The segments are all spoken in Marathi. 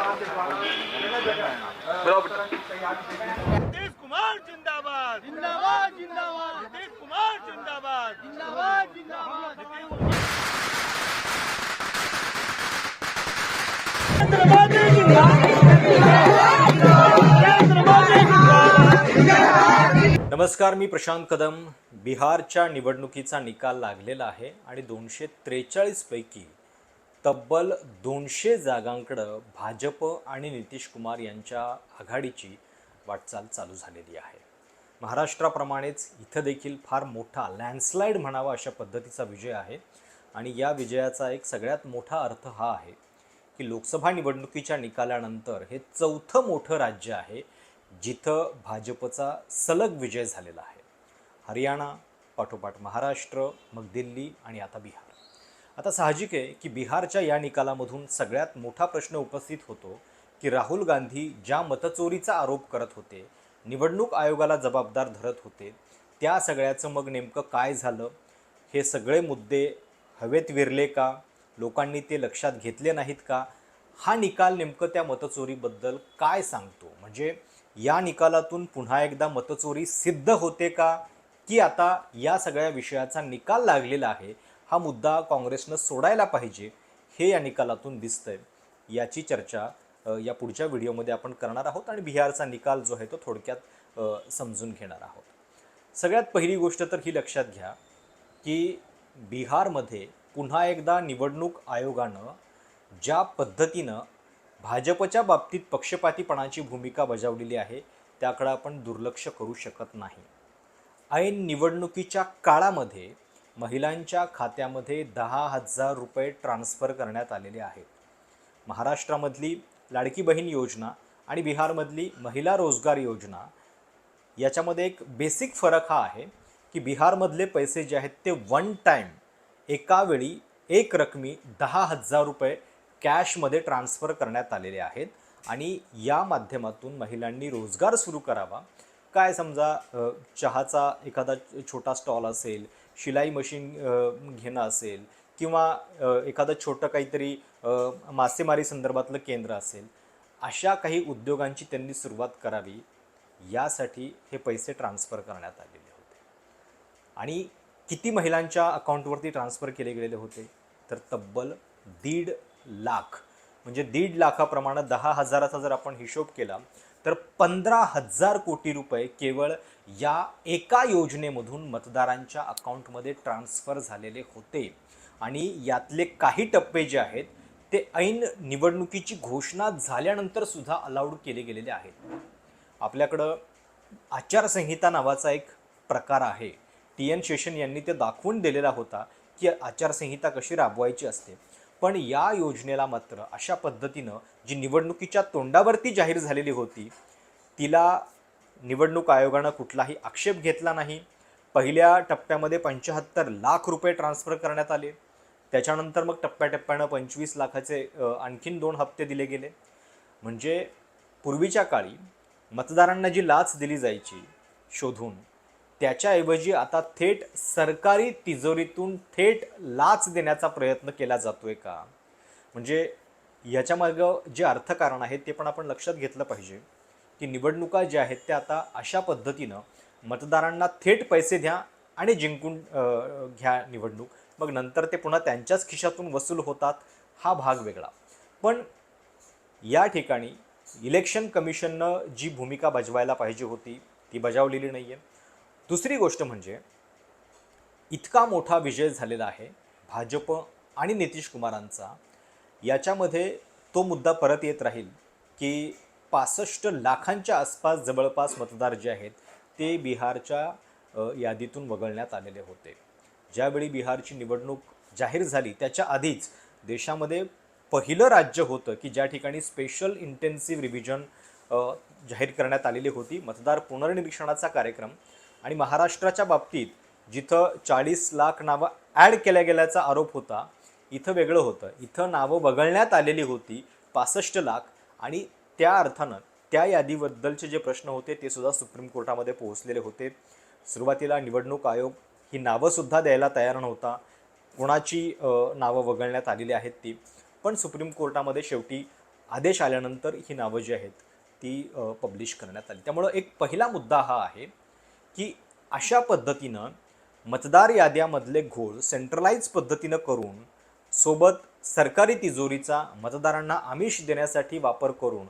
नीतीश कुमार जिंदाबाद। जिंदाबाद जिंदाबाद। नीतीश कुमार जिंदाबाद। जिंदाबाद जिंदाबाद। नमस्कार मी प्रशांत कदम. बिहारच्या निवडणुकीचा निकाल लागलेला आहे आणि दोनशे त्रेचाळीसपैकी तब्बल दोनशे जागांकडं भाजप आणि नितीश कुमार यांच्या आघाडीची वाटचाल चालू झालेली आहे. महाराष्ट्राप्रमाणेच इथं देखील फार मोठा लँडस्लाईड म्हणावा अशा पद्धतीचा विजय आहे आणि या विजयाचा एक सगळ्यात मोठा अर्थ हा आहे की लोकसभा निवडणुकीच्या निकालानंतर हे चौथं मोठं राज्य आहे जिथं भाजपचा सलग विजय झालेला आहे. हरियाणा पाठोपाठ महाराष्ट्र मग दिल्ली आणि आता बिहार. आता साहजिक आहे की बिहारच्या या निकालामधून सगळ्यात मोठा प्रश्न उपस्थित होतो की राहुल गांधी ज्या मतचोरीचा आरोप करत होते निवडणूक आयोगाला जबाबदार धरत होते त्या सगळ्याचं मग नेमकं काय झालं? हे सगळे मुद्दे हवेत विरले का? लोकांनी ते लक्षात घेतले नाहीत का? हा निकाल नेमकं त्या मतचोरीबद्दल काय सांगतो? म्हणजे या निकालातून पुन्हा एकदा मतचोरी सिद्ध होते का? की आता या सगळ्या विषयाचा निकाल लागलेला आहे हा मुद्दा काँग्रेसनं सोडायला पाहिजे हे या निकालातून दिसतंय. याची चर्चा या पुढच्या व्हिडिओमध्ये आपण करणार आहोत आणि बिहारचा निकाल जो आहे तो थोडक्यात समजून घेणार आहोत. सगळ्यात पहिली गोष्ट तर ही लक्षात घ्या की बिहारमध्ये पुन्हा एकदा निवडणूक आयोगानं ज्या पद्धतीनं भाजपच्या बाबतीत पक्षपातीपणाची भूमिका बजावलेली आहे त्याकडं आपण दुर्लक्ष करू शकत नाही. ऐन निवडणुकीच्या काळामध्ये महिलांच्या खात्यामध्ये दहा हजार रुपये ट्रान्स्फर करण्यात आलेले आहेत. महाराष्ट्रामधली लाडकी बहीण योजना आणि बिहारमधली महिला रोजगार योजना याच्यामध्ये एक बेसिक फरक हा आहे की बिहारमधले पैसे जे आहेत ते वन टाईम एका वेळी एक रकमी दहा हजार रुपये कॅशमध्ये ट्रान्स्फर करण्यात आलेले आहेत आणि या माध्यमातून महिलांनी रोजगार सुरू करावा. काय समजा चहाचा एखादा छोटा स्टॉल असेल शिलाई मशीन घेणं असेल किंवा एखादं छोटं काहीतरी मासेमारी संदर्भातलं केंद्र असेल अशा काही उद्योगांची त्यांनी सुरुवात करावी यासाठी हे पैसे ट्रान्स्फर करण्यात आलेले होते. आणि किती महिलांच्या अकाउंटवरती ट्रान्स्फर केले गेलेले होते? तर तब्बल दीड लाख म्हणजे दीड लाखाप्रमाणे दहा हजाराचा जर आपण हिशोब केला तर पंधरा हजार कोटी रुपये केवळ या एका योजनेमधून मतदारांच्या अकाउंटमध्ये ट्रान्स्फर झालेले होते. आणि यातले काही टप्पे जे आहेत ते ऐन निवडणुकीची घोषणा झाल्यानंतर सुद्धा अलाउड केले गेलेले आहेत. आपल्याकडं आचारसंहिता नावाचा एक प्रकार आहे. टी एन शेषन यांनी ते दाखवून दिलेला होता की आचारसंहिता कशी राबवायची असते. पण या योजनेला मात्र अशा पद्धतीनं जी निवडणुकीच्या तोंडावरती जाहीर झालेली होती तिला निवडणूक आयोगानं कुठलाही आक्षेप घेतला नाही. पहिल्या टप्प्यामध्ये पंच्याहत्तर लाख रुपये ट्रान्स्फर करण्यात आले. त्याच्यानंतर मग टप्प्याटप्प्यानं पंचवीस लाखाचे आणखीन दोन हप्ते दिले गेले. म्हणजे पूर्वीच्या काळी मतदारांना जी लाच दिली जायची शोधून त्याच्याऐवजी आता थेट सरकारी तिजोरीतून थेट लाच देण्याचा प्रयत्न केला जातोय का? म्हणजे याच्यामागं जे अर्थकारण आहे ते पण आपण लक्षात घेतलं पाहिजे. की निवडणुका ज्या आहेत त्या आता अशा पद्धतीनं मतदारांना थेट पैसे द्या आणि जिंकून घ्या निवडणूक. मग नंतर ते पुन्हा त्यांच्याच खिशातून वसूल होतात हा भाग वेगळा. पण या ठिकाणी इलेक्शन कमिशननं जी भूमिका बजवायला पाहिजे होती ती बजावलेली नाही आहे दुसरी गोष्ट म्हणजे इतका मोठा विजय झालेला आहे भाजप आणि नितीश कुमारांचा याच्यामध्ये तो मुद्दा परत येत राहील की पासष्ट लाखांच्या आसपास जवळपास मतदार जे आहेत ते बिहारच्या यादीतून वगळण्यात आलेले होते. ज्यावेळी बिहारची निवडणूक जाहीर झाली त्याच्या आधीच देशामध्ये पहिलं राज्य होतं की ज्या ठिकाणी स्पेशल इंटेन्सिव्ह रिव्हिजन जाहीर करण्यात आलेली होती. मतदार पुनर्निरीक्षणाचा कार्यक्रम आणि महाराष्ट्राच्या बाबतीत जिथं चाळीस लाख नावं ॲड केल्या गेल्याचा आरोप होता इथं वेगळं होतं. इथं नावं वगळण्यात आलेली होती पासष्ट लाख आणि त्या अर्थानं त्या यादीबद्दलचे जे प्रश्न होते ते सुद्धा सुप्रीम कोर्टामध्ये पोहोचलेले होते. सुरुवातीला निवडणूक आयोग ही नावंसुद्धा द्यायला तयार नव्हता. कोणाची नावं वगळण्यात आलेली आहेत ती. पण सुप्रीम कोर्टामध्ये शेवटी आदेश आल्यानंतर ही नावं जी आहेत ती पब्लिश करण्यात आली. त्यामुळं एक पहिला मुद्दा हा आहे की अशा पद्धतीनं मतदार याद्यामधले घोळ सेंट्रलाइज पद्धतीनं करून सोबत सरकारी तिजोरीचा मतदारांना आमिष देण्यासाठी वापर करून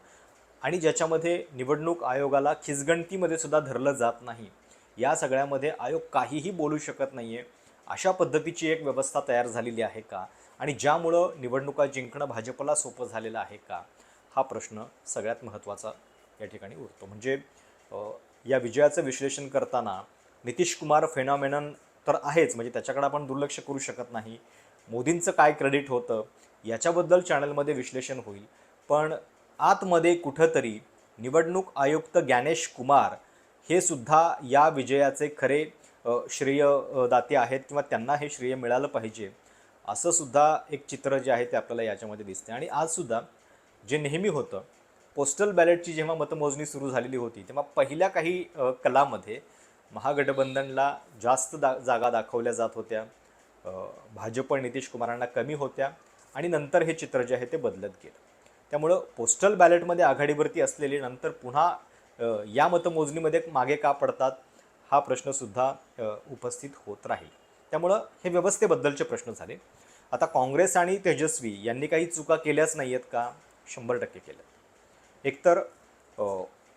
आणि ज्याच्यामध्ये निवडणूक आयोगाला खिचगणतीमध्ये सुद्धा धरलं जात नाही या सगळ्यामध्ये आयोग काहीही बोलू शकत नाही आहे अशा पद्धतीची एक व्यवस्था तयार झालेली आहे का? आणि ज्यामुळं निवडणुका जिंकणं भाजपला सोपं झालेलं आहे का? हा प्रश्न सगळ्यात महत्त्वाचा या ठिकाणी उरतो. म्हणजे या विजयाचं विश्लेषण करताना नितीश कुमार फेनॉमेनन तर आहेच म्हणजे त्याच्याकडे आपण दुर्लक्ष करू शकत नाही. मोदींचं काय क्रेडिट होतं याच्याबद्दल चॅनलमध्ये विश्लेषण होईल. पण आतमध्ये कुठंतरी निवडणूक आयुक्त ज्ञानेश कुमार हे सुद्धा या विजयाचे खरे श्रेयदाते श्रेय दाते आहेत किंवा त्यांना हे श्रेय मिळालं पाहिजे असं सुद्धा एक चित्र जे आहे ते आपल्याला याच्यामध्ये दिसते आणि आजसुद्धा जे नेहमी होतं पोस्टल बॅलेटची जेव्हा मतमोजणी सुरू झालेली होती तेव्हा पहिल्या काही कलामध्ये महागठबंधनला जास्त दा जागा दाखवल्या जात होत्या. भाजप नितीश कुमारांना कमी होत्या आणि नंतर हे चित्र जे आहे ते बदलत गेलं. त्यामुळं पोस्टल बॅलेटमध्ये आघाडीवरती असलेले नंतर पुन्हा या मतमोजणीमध्ये मागे का पडतात हा प्रश्नसुद्धा उपस्थित होत राहील. त्यामुळं हे व्यवस्थेबद्दलचे प्रश्न झाले. आता काँग्रेस आणि तेजस्वी यांनी काही चुका केल्याच नाही आहेत का? शंभर टक्के केल्या एकतर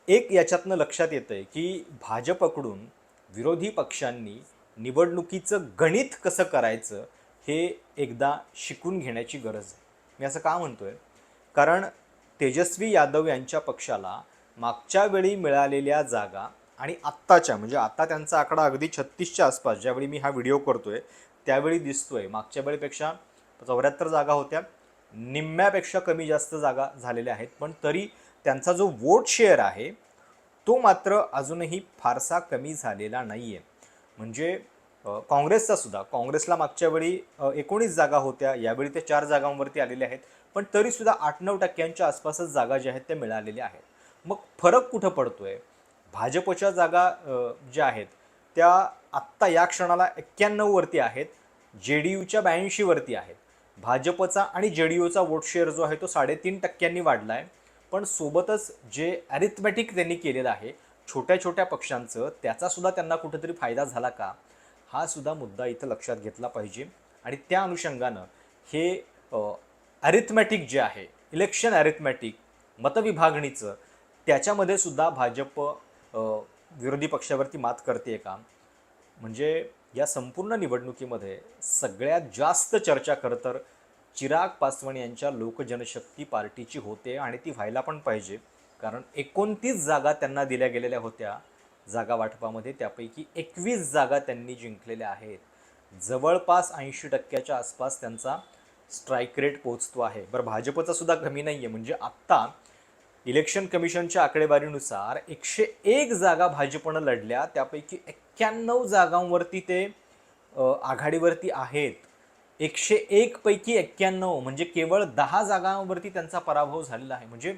एक याच्यातनं लक्षात येतं आहे की भाजपकडून विरोधी पक्षांनी निवडणुकीचं गणित कसं करायचं हे एकदा शिकून घेण्याची गरज आहे. मी असं का म्हणतो आहे कारण तेजस्वी यादव यांच्या पक्षाला मागच्या वेळी मिळालेल्या जागा आणि आत्ताच्या म्हणजे आत्ता त्यांचा आकडा अगदी छत्तीसच्या आसपास ज्यावेळी मी हा व्हिडिओ करतो आहे त्यावेळी दिसतो आहे मागच्या वेळेपेक्षा चौऱ्याहत्तर जागा होत्या. निम्म्यापेक्षा कमी जास्त जागा झालेल्या आहेत. पण तरी त्यांचा जो वोट शेअर आहे तो मात्र अजूनही फारसा कमी झालेला नाही आहे म्हणजे काँग्रेसचा सुद्धा काँग्रेसला मागच्या वेळी एकोणीस जागा होत्या यावेळी ते चार जागांवरती आलेले आहेत पण तरीसुद्धा आठ नऊ टक्क्यांच्या आसपासच जागा ज्या आहेत त्या मिळालेल्या आहेत. मग फरक कुठं पडतो आहे भाजपच्या जागा ज्या आहेत त्या आत्ता या क्षणाला एक्क्याण्णववरती आहेत जे डी यूच्या ब्याऐंशीवरती आहेत. भाजपचा आणि जे डी यूचा वोट शेअर जो आहे तो साडेतीन टक्क्यांनी वाढला आहे पण सोबतच जे ॲरिथमॅटिक त्यांनी केलेलं आहे छोट्या छोट्या पक्षांचं त्याचासुद्धा त्यांना कुठेतरी फायदा झाला का? हा सुद्धा मुद्दा इथं लक्षात घेतला पाहिजे. आणि त्या अनुषंगानं हे ॲरिथमॅटिक जे आहे इलेक्शन ॲरिथमॅटिक मतविभागणीचं त्याच्यामध्ये सुद्धा भाजप विरोधी पक्षावरती मात करते का? म्हणजे या संपूर्ण निवडणुकीमध्ये सगळ्यात जास्त चर्चा खरं तर चिराग पासवान यांच्या लोकजनशक्ती पार्टीची होते आणि ती व्हायला पण पाहिजे. कारण एकोणतीस जागा त्यांना दिल्या गेलेल्या होत्या. जागा वाटपामध्ये त्यापैकी एकवीस जागा त्यांनी जिंकलेल्या आहेत. जवळपास ऐंशी टक्क्याच्या आसपास त्यांचा स्ट्राईक रेट पोचतो आहे. बरं भाजपचा सुद्धा कमी नाही आहे म्हणजे आत्ता इलेक्शन कमिशनच्या आकडेवारीनुसार एकशे एक जागा भाजपनं लढल्या. त्यापैकी एक्क्याण्णव जागांवरती ते आघाडीवरती आहेत. एकशे एक पैकी एक्क्याण्णव म्हणजे केवळ दहा जागांवरती त्यांचा पराभव झालेला आहे. म्हणजे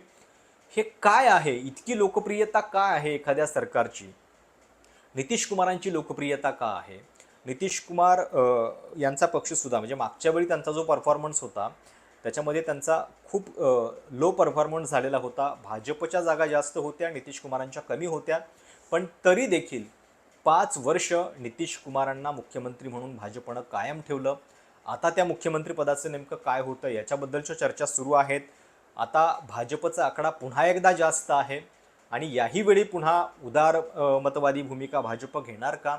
हे काय आहे? इतकी लोकप्रियता का आहे एखाद्या सरकारची? नितीश कुमारांची लोकप्रियता का आहे? नितीश कुमार यांचा पक्षसुद्धा म्हणजे मागच्या वेळी त्यांचा जो परफॉर्मन्स होता त्याच्यामध्ये त्यांचा खूप लो परफॉर्मन्स झालेला होता. भाजपच्या जागा जास्त होत्या नितीश कुमारांच्या कमी होत्या. पण तरी देखील पाच वर्ष नितीश कुमारांना मुख्यमंत्री म्हणून भाजपनं कायम ठेवलं. आता त्या मुख्यमंत्रीपदाचं नेमकं काय होतं याच्याबद्दलच्या चर्चा सुरू आहेत. आता भाजपचा आकडा पुन्हा एकदा जास्त आहे. आणि याही वेळी पुन्हा उदार मतवादी भूमिका भाजप घेणार का?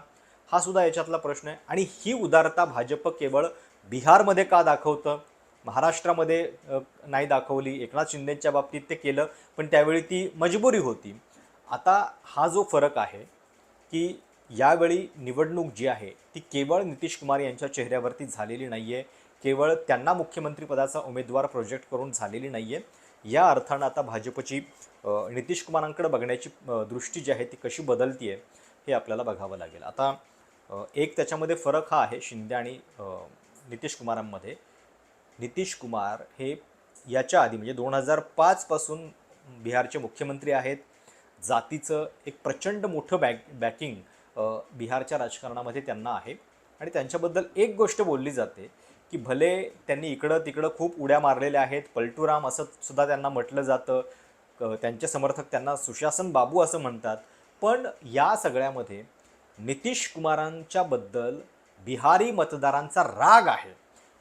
हा सुद्धा याच्यातला प्रश्न आहे. आणि ही उदारता भाजप केवळ बिहारमध्ये का दाखवतं? महाराष्ट्रामध्ये नाही दाखवली. एकनाथ शिंदेच्या बाबतीत ते केलं पण त्यावेळी ती मजबुरी होती. आता हा जो फरक आहे की यावेळी निवडणूक जी आहे ती केवळ नितीश कुमार यांच्या चेहऱ्यावरती झालेली नाही आहे केवळ त्यांना मुख्यमंत्रीपदाचा उमेदवार प्रोजेक्ट करून झालेली नाही आहे या अर्थानं आता भाजपची नितीश कुमारांकडे बघण्याची दृष्टी जी आहे ती कशी बदलती आहे हे आपल्याला बघावं लागेल. आता एक त्याच्यामध्ये फरक हा आहे शिंदे आणि नितीश कुमारांमध्ये. नितीश कुमार हे याच्या आधी म्हणजे दोन हजार पाचपासून बिहारचे मुख्यमंत्री आहेत. जातीचं एक प्रचंड मोठं बॅक बॅकिंग बिहारच्या राजकारणामध्ये त्यांना आहे. आणि त्यांच्याबद्दल एक गोष्ट बोलली जाते की भले त्यांनी इकडं तिकडं खूप उड्या मारलेल्या आहेत पलटूराम असं सुद्धा त्यांना म्हटलं जातं त्यांचे समर्थक त्यांना सुशासन बाबू असं म्हणतात पण या सगळ्यामध्ये नितीश कुमारांच्या बद्दल बिहारी मतदारांचा राग आहे.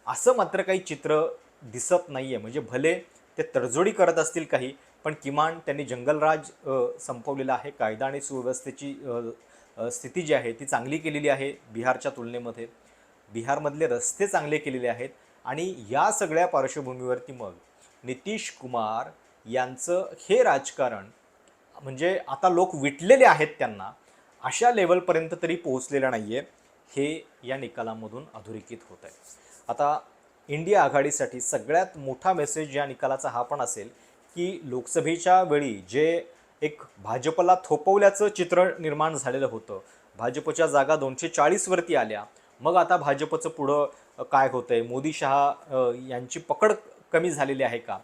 असं मात्र काही चित्र दिसत नाही आहे म्हणजे भले ते तडजोडी करत असतील काही पण किमान त्यांनी जंगलराज संपवलेला आहे. कायदा आणि सुव्यवस्थेची स्थिती जी आहे ती चांगली केलेली आहे बिहारच्या तुलनेमध्ये. बिहारमधले रस्ते चांगले केलेले आहेत आणि या सगळ्या पार्श्वभूमीवरती मग नितीश कुमार यांचं हे राजकारण म्हणजे आता लोक विटलेले आहेत त्यांना अशा लेवलपर्यंत तरी पोहोचलेलं नाही आहे हे या निकालामधून अधोरेखित होत आहे आता इंडिया आघाडीसाठी सगळ्यात मोठा मेसेज या निकालाचा हा पण असेल की लोकसभेच्या वेळी जे एक भाजपला थोपवल्याचं चित्र निर्माण झालेलं होतं. भाजपच्या जागा दोनशे चाळीसवरती आल्या. मग आता भाजपचं पुढं काय होतंय? मोदी शहा यांची पकड कमी झालेली आहे का?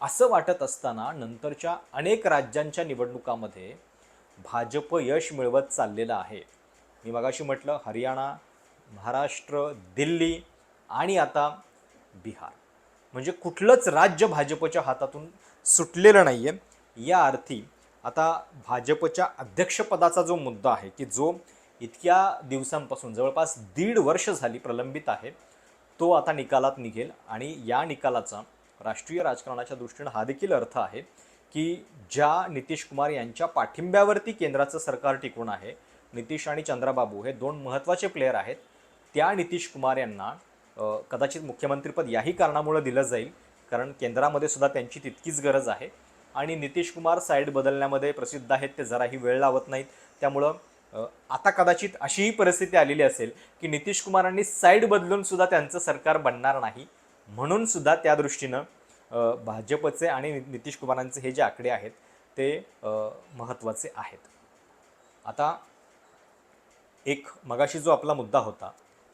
असं वाटत असताना नंतरच्या अनेक राज्यांच्या निवडणुकामध्ये भाजप यश मिळवत चाललेलं आहे. मी मगाशी म्हटलं हरियाणा महाराष्ट्र दिल्ली आणि आता बिहार. म्हणजे कुठलंच राज्य भाजपच्या हातातून सुटलेलं नाही आहे या अर्थी आता भाजपच्या अध्यक्षपदाचा जो मुद्दा आहे की जो इतक्या दिवसांपासून जवळपास दीड वर्ष झाली प्रलंबित आहे तो आता निकालात निघेल. आणि या निकालाचा राष्ट्रीय राजकारणाच्या दृष्टीनं हा देखील अर्थ आहे की ज्या नितीश कुमार यांच्या पाठिंब्यावरती केंद्राचं सरकार टिकून आहे नितीश आणि चंद्राबाबू हे दोन महत्त्वाचे प्लेयर आहेत त्या नितीश कुमार यांना कदाचित मुख्यमंत्रीपद याही कारणामुळे दिलं जाईल कारण केंद्रामध्ये सुद्धा त्यांची तितकीच गरज आहे. आणि नितीश कुमार साईड बदलण्यामध्ये प्रसिद्ध आहेत. ते जराही वेळ लावत नाहीत. त्यामुळं आता कदाचित अशीही परिस्थिती आलेली असेल की नितीश कुमारांनी साईड बदलून सुद्धा त्यांचं सरकार बनणार नाही. म्हणून सुद्धा त्या दृष्टीनं भाजपचे आणि नितीश कुमारांचे हे जे आकडे आहेत ते महत्त्वाचे आहेत. आता एक मगाशी जो आपला मुद्दा होता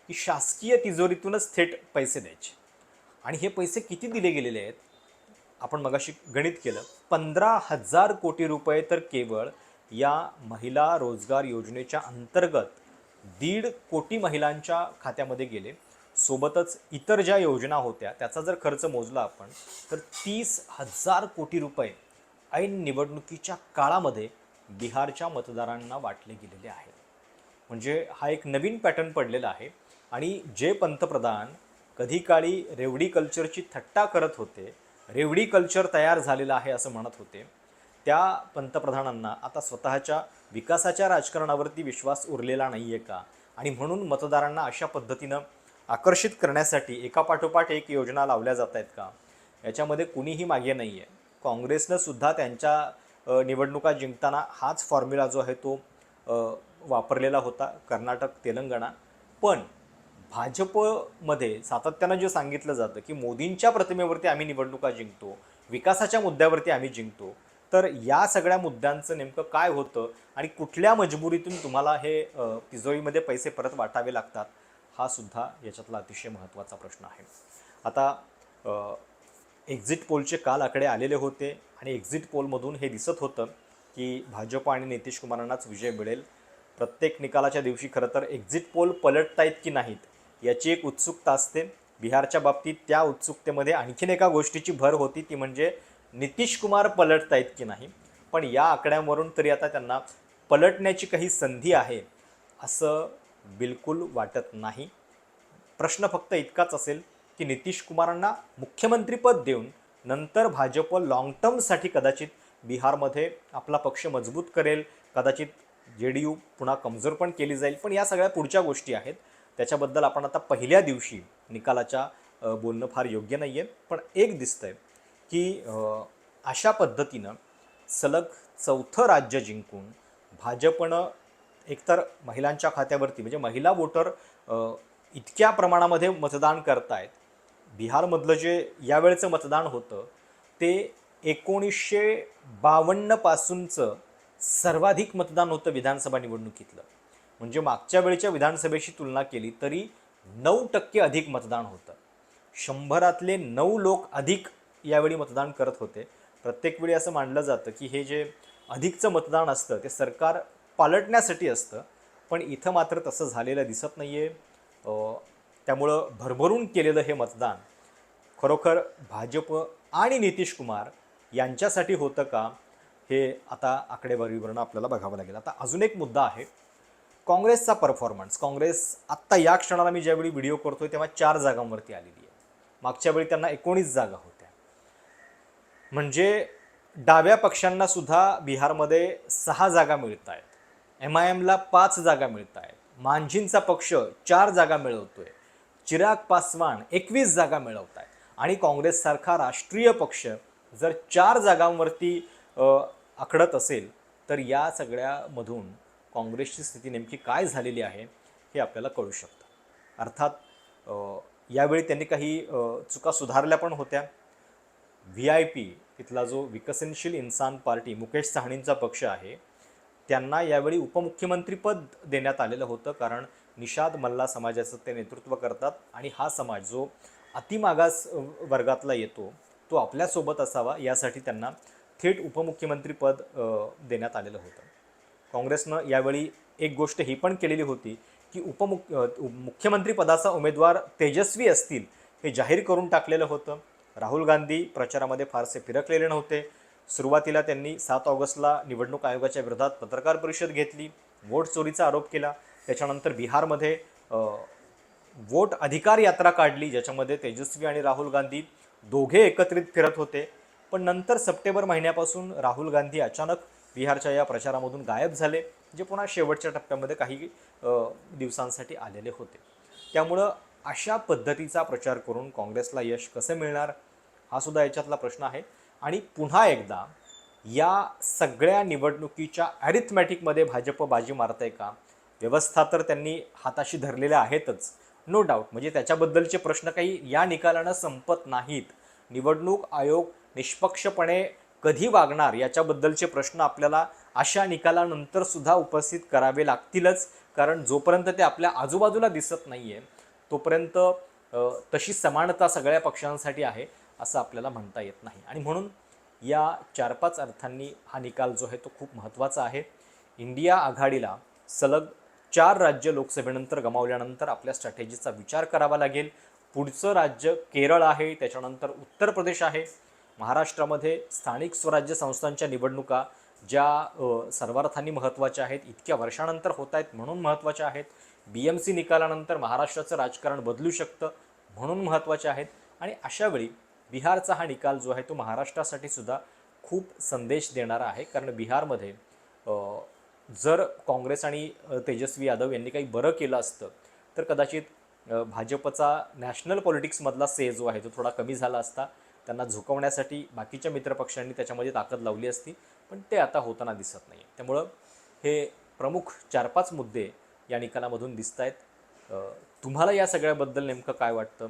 की शासकीय तिजोरीतूनच थेट पैसे द्यायचे. आणि हे पैसे किती दिले गेलेले आहेत? आपण मगाशी गणित केलं. पंधरा हजार कोटी रुपये तर केवळ या महिला रोजगार योजनेच्या अंतर्गत दीड कोटी महिलांच्या खात्यामध्ये गेले. सोबतच इतर ज्या योजना होत्या त्याचा जर खर्च मोजला आपण तर तीस हजार कोटी रुपये ऐन निवडणुकीच्या काळामध्ये बिहारच्या मतदारांना वाटले गेलेले आहेत म्हणजे हा एक नवीन पॅटर्न पडलेला आहे. आणि जे पंतप्रधान कधी काळी रेवडी कल्चरची थट्टा करत होते रेवडी कल्चर तयार झालेलं आहे असं म्हणत होते. त्या पंतप्रधानांना आता स्वतःच्या विकासाच्या राजकारणावरती विश्वास उरलेला नाही आहे का? आणि म्हणून मतदारांना अशा पद्धतीनं आकर्षित करण्यासाठी एकापाठोपाठ एक योजना लावल्या जात आहेत का? याच्यामध्ये कुणीही मागे नाही आहे काँग्रेसनं सुद्धा त्यांच्या निवडणुका जिंकताना हाच फॉर्म्युला जो आहे तो वापरलेला होता कर्नाटक तेलंगणा. पण भाजपमध्ये सातत्यानं जे सांगितलं जातं की मोदींच्या प्रतिमेवरती आम्ही निवडणुका जिंकतो विकासाच्या मुद्द्यावरती आम्ही जिंकतो तर या सगळ्या मुद्द्यांचं नेमकं काय होतं आणि कुठल्या मजबुरीतून तुम्हाला हे तिजोरीमध्ये पैसे परत वाटावे लागतात हा सुद्धा याच्यातला अतिशय महत्त्वाचा प्रश्न आहे. आता एक्झिट पोलचे काल आकडे आलेले होते आणि एक्झिट पोलमधून हे दिसत होतं की भाजप आणि नितीश कुमारांनाच विजय मिळेल. प्रत्येक निकालाच्या दिवशी खरं तर एक्झिट पोल पलटतायत की नाहीत? याची एक उत्सुकता असते. बिहारच्या बाबतीत त्या उत्सुकतेमध्ये आणखीन एका गोष्टीची भर होती ती म्हणजे नितीश कुमार पलटतायत की नाही. पण या आकड्यांवरून तरी आता त्यांना पलटण्याची काही संधी आहे असं बिलकुल वाटत नाही. प्रश्न फक्त इतकाच असेल की नितीश कुमारांना मुख्यमंत्रीपद देऊन नंतर भाजप लाँग टर्मसाठी कदाचित बिहारमध्ये आपला पक्ष मजबूत करेल कदाचित जे डी यू पुन्हा कमजोर पण केली जाईल. पण या सगळ्या पुढच्या गोष्टी आहेत. त्याच्याबद्दल आपण आता पहिल्या दिवशी निकालाच्या बोलणं फार योग्य नाही आहे पण एक दिसतंय की अशा पद्धतीनं सलग चौथं राज्य जिंकून भाजपनं एकतर महिलांच्या खात्यावरती म्हणजे महिला वोटर इतक्या प्रमाणामध्ये मतदान करतायत. बिहारमधलं जे यावेळचं मतदान होतं ते एकोणीसशे बावन्नपासूनचं सर्वाधिक मतदान होतं विधानसभा निवडणुकीतलं. म्हणजे मागच्या वेळेच्या विधानसभेशी तुलना केली तरी नऊ टक्के अधिक मतदान होतं. शंभरातले नऊ लोक अधिक यावेळी मतदान करत होते. प्रत्येक वेळी असं मानलं जातं की हे जे अधिकचं मतदान असतं ते सरकार पालटण्यासाठी असतं. पण इथं मात्र तसं झालेलं दिसत नाही आहे त्यामुळं भरभरून केलेलं हे मतदान खरोखर भाजप आणि नितीश कुमार यांच्यासाठी होतं का हे आता आकडेवारीवरून आपल्याला बघावं लागेल. आता अजून एक मुद्दा आहे. काँग्रेसचा परफॉर्मन्स काँग्रेस आत्ता या क्षणाला मी ज्यावेळी व्हिडिओ करतोय तेव्हा चार जागांवरती आलेली आहे. मागच्या वेळी त्यांना एकोणीस जागा होत्या. म्हणजे डाव्या पक्षांना सुद्धा बिहारमध्ये सहा जागा मिळत आहेत. एम आय एमला पाच जागा मिळत आहेत. मांझींचा पक्ष चार जागा मिळवतोय. चिराग पासवान एकवीस जागा मिळवत आहेत. आणि काँग्रेससारखा राष्ट्रीय पक्ष जर चार जागांवरती आखडत असेल तर या सगळ्यामधून काँग्रेसची स्थिती नेमकी काय झालेली आहे हे आपल्याला कळू शकतं. अर्थात यावेळी त्यांनी काही चुका सुधारल्या पण होत्या. व्ही आय पी तिथला जो विकसनशील इन्सान पार्टी मुकेश साहनींचा पक्ष आहे त्यांना यावेळी उपमुख्यमंत्रीपद देण्यात आलेलं होतं कारण निषाद मल्ला समाजाचं ते नेतृत्व करतात आणि हा समाज जो अतिमागास वर्गातला येतो तो आपल्यासोबत असावा यासाठी त्यांना थेट उपमुख्यमंत्रीपद देण्यात आलेलं होतं. काँग्रेसनं यावेळी एक गोष्ट ही पण केलेली होती की उपमुख मुख्यमंत्रीपदाचा मुख्यमंत्री पदाचा उमेदवार तेजस्वी असतील हे जाहीर करून टाकलेलं होतं. राहुल गांधी प्रचारामध्ये फारसे फिरकलेले नव्हते. सुरुवातीला त्यांनी सात ऑगस्टला निवडणूक आयोगाच्या विरोधात पत्रकार परिषद घेतली वोट चोरीचा आरोप केला. त्याच्यानंतर बिहारमध्ये वोट अधिकार यात्रा काढली ज्याच्यामध्ये तेजस्वी आणि राहुल गांधी दोघे एकत्रित फिरत होते. पण नंतर सप्टेंबर महिन्यापासून राहुल गांधी अचानक बिहारच्या या प्रचारामधून गायब झाले जे पुन्हा शेवटच्या टप्प्यामध्ये काही दिवसांसाठी आलेले होते. त्यामुळं अशा पद्धतीचा प्रचार करून काँग्रेसला यश कसं मिळणार हा सुद्धा याच्यातला प्रश्न आहे. आणि पुन्हा एकदा या सगळ्या निवडणुकीच्या ॲरिथमॅटिकमध्ये भाजप बाजी मारत आहे का? व्यवस्था तर त्यांनी हाताशी धरलेल्या आहेतच. नो डाऊट म्हणजे त्याच्याबद्दलचे प्रश्न काही या निकालानं संपत नाहीत. निवडणूक आयोग निष्पक्षपणे कधी वागणार याच्याबद्दलचे प्रश्न आपल्याला अशा निकालानंतर सुद्धा उपस्थित करावे लागतीलच. कारण जोपर्यंत ते आपल्या आजूबाजूला दिसत नाही आहे तोपर्यंत तशी समानता सगळ्या पक्षांसाठी आहे असं आपल्याला म्हणता येत नाही. आणि म्हणून या चार पाच अर्थांनी हा निकाल जो आहे तो खूप महत्त्वाचा आहे. इंडिया आघाडीला सलग चार राज्य लोकसभेनंतर गमावल्यानंतर आपल्या स्ट्रॅटेजीचा विचार करावा लागेल. पुढचं राज्य केरळ आहे त्याच्यानंतर उत्तर प्रदेश आहे. महाराष्ट्रामध्ये स्थानिक स्वराज्य संस्थांच्या निवडणुका ज्या सर्वार्थाने सर्वार्थांनी महत्त्वाच्या आहेत इतक्या वर्षानंतर होत आहेत म्हणून महत्त्वाच्या आहेत. बी एम सी निकालानंतर महाराष्ट्राचं राजकारण बदलू शकतं म्हणून महत्त्वाचे आहेत. आणि अशावेळी बिहारचा हा निकाल जो आहे तो महाराष्ट्रासाठी सुद्धा खूप संदेश देणारा आहे. कारण बिहारमध्ये जर काँग्रेस आणि तेजस्वी यादव यांनी काही बरं केलं असतं तर कदाचित भाजपचा नॅशनल पॉलिटिक्समधला से जो आहे तो थोडा कमी झाला असता. त्यांना झुकवण्यासाठी बाकीच्या मित्रपक्षांनी त्याच्यामध्ये ताकद लावली असती पण ते आता होताना दिसत नाही त्यामुळं हे प्रमुख चार पाच मुद्दे या निकालामधून दिसत आहेत तुम्हाला या सगळ्याबद्दल नेमकं काय वाटतं?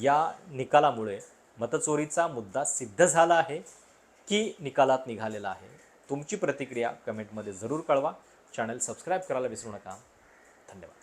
या निकालामुळे मतचोरीचा मुद्दा सिद्ध झाला आहे की निकालात निघालेला आहे? तुमची प्रतिक्रिया कमेंटमध्ये जरूर कळवा. चॅनल सबस्क्राईब करायला विसरू नका. धन्यवाद.